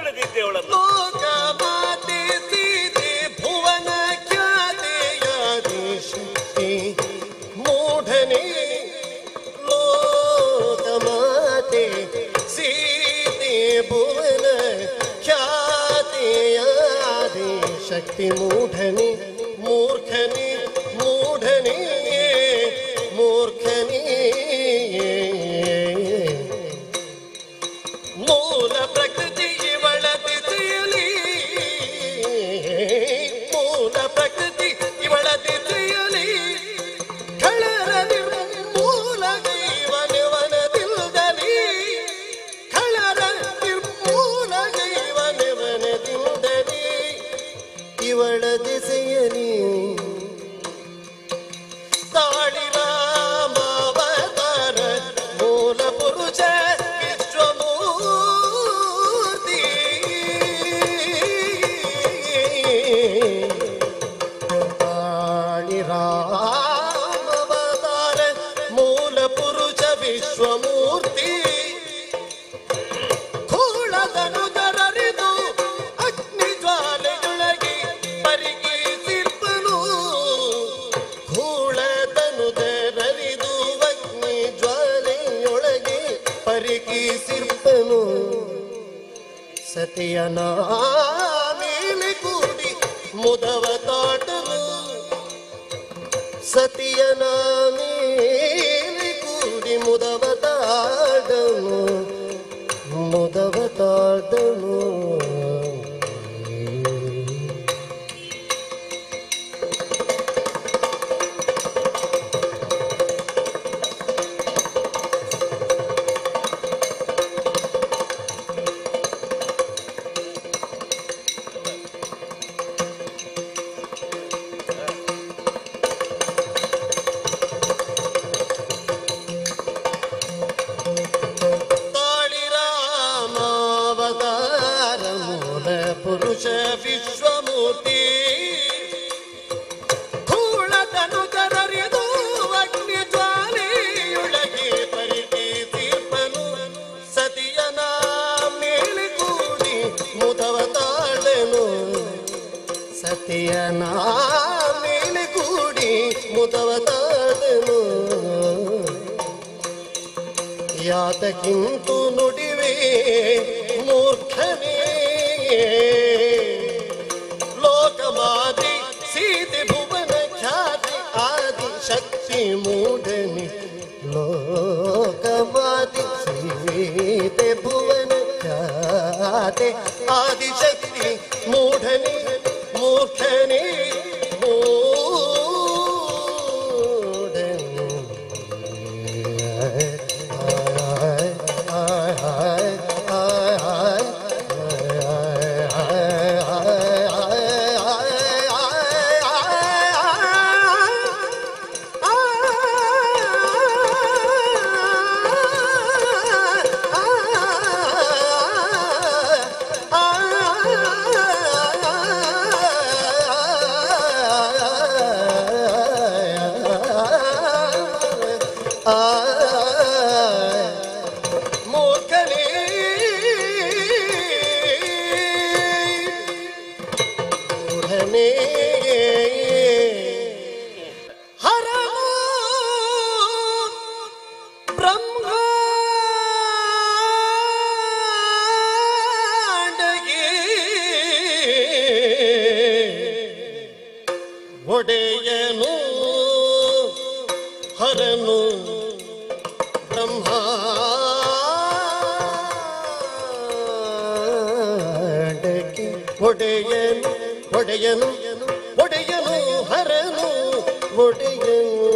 ಯಾರಂತ ತಿಳಿದಿದ್ದೆ ಅವಳನ್ನು ಲೋಕಮಾತೆ ಸೀತೆ ಭುವನ ಖ್ಯಾತಿಯಾದಿ ಶಕ್ತಿ ಮೂಢನೇ ಲೋಕಮಾತೆ ಸೀತೆ ಭುವನ ಖ್ಯಾತಿಯಾದಿ ಶಕ್ತಿ ಮೂಢನೆ ಇವಳ ದಿಸೆಯಲಿ ತಾಳಿರ ಮಾವತಾರ ಮೂಲ ಪುರುಷ ವಿಶ್ವಮೂರ್ತಿ చేయనా మేమె కూడి ముదవ తోటలు సతియనా మేమె కూడి ముదవ తాడము ముదవ తాడము ಪುರುಷ ವಿಶ್ವಮೂರ್ತಿ ಕೂಳದನುದರರಿದು ಅಗ್ನಿ ಜ್ವಾಲೆಯೊಳಗೆ ಪರಿತಿ ತೀರ್ಪನು. ಸತಿಯನ ಮೇಲೆ ಕೂಡಿ ಮುದವ ತಾಡನು ಸತಿಯನ ಮೇಲೆ ಕೂಡಿ ಮುದವ ಯಾತಕ್ಕಿಂತು ನುಡಿವೆ ಮೂರ್ಖನೇ. भुवन आदि शक्ति मूढ़नी मूर्धनी ಒಡೆಯನು ಹರನು ಬ್ರಹ್ಮಾಂಡಕ್ಕೆ ಒಡೆಯನು ಒಡೆಯನು ಒಡೆಯನು ಹರನು ಒಡೆಯನು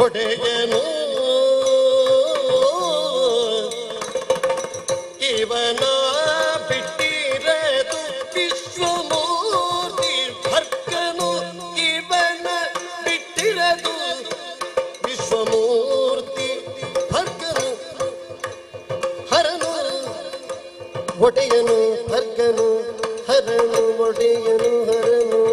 ಒಡೆಯನು ಇವನ ಬಿಟ್ಟಿರದು ವಿಶ್ವಮೂರ್ತಿ ಭರ್ಗನು. ಇವನ ಬಿಟ್ಟಿರದು ವಿಶ್ವಮೂರ್ತಿ ಭರ್ಗನು. ಹರನು ಒಡೆಯನು ಭರ್ಗನು. முடி முருகர்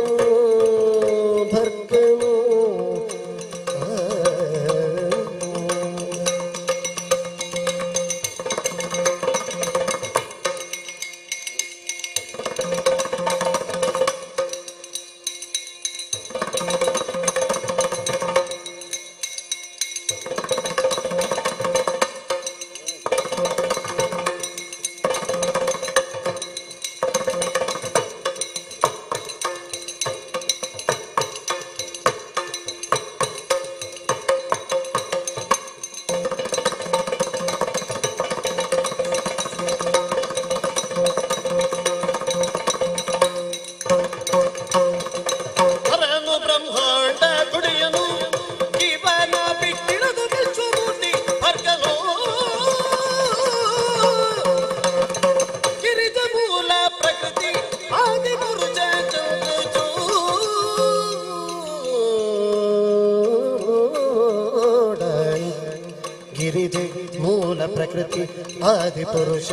ಆದಿ ಪುರುಷ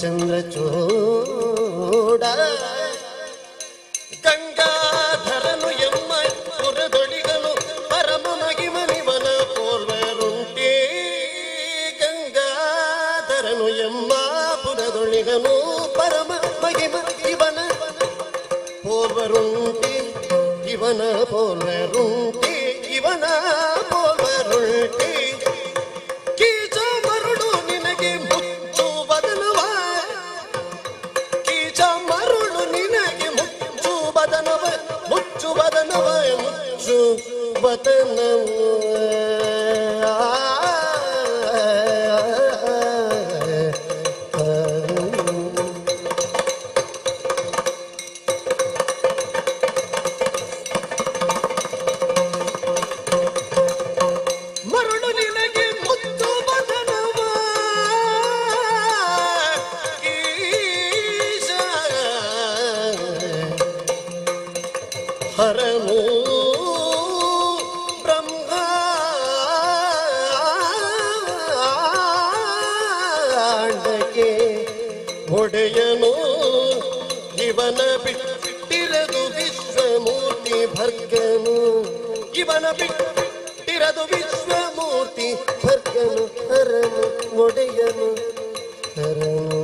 ಚಂದ್ರಚೂಡ ಗಂಗಾಧರನು ಎಮ್ಮ ಪುರದೊಳಿಗನು ಪರಮ ಮಗಿಮನಿವನ ಪೋಲ್ವರುಂಟೇ ಗಂಗಾಧರನು ಎಮ್ಮ ಪುರದೊಳಿಗನು ಪರಮ ಮಗಿಮ ಇವನ ಪೋಲ್ವರುಂಟೆ ಇವನ ಪೋಲ್ವರುಂಟೆ ಇವನ وتنور ಒಡೆಯನು ಇವನ ಬಿಟ್ಟಿರದು ವಿಶ್ವಮೂರ್ತಿ ಭರ್ಗನು. ಇವನ ಬಿಟ್ಟಿರದು ವಿಶ್ವಮೂರ್ತಿ ಭರ್ಗನು. ಹರನು ಒಡೆಯನು ಹರನು.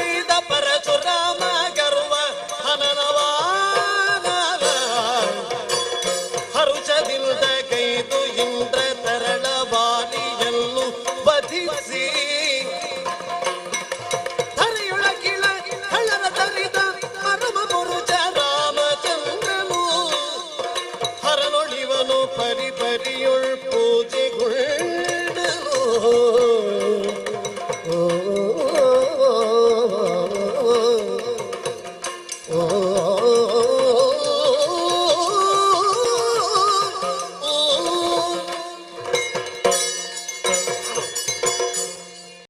பரி பரியோ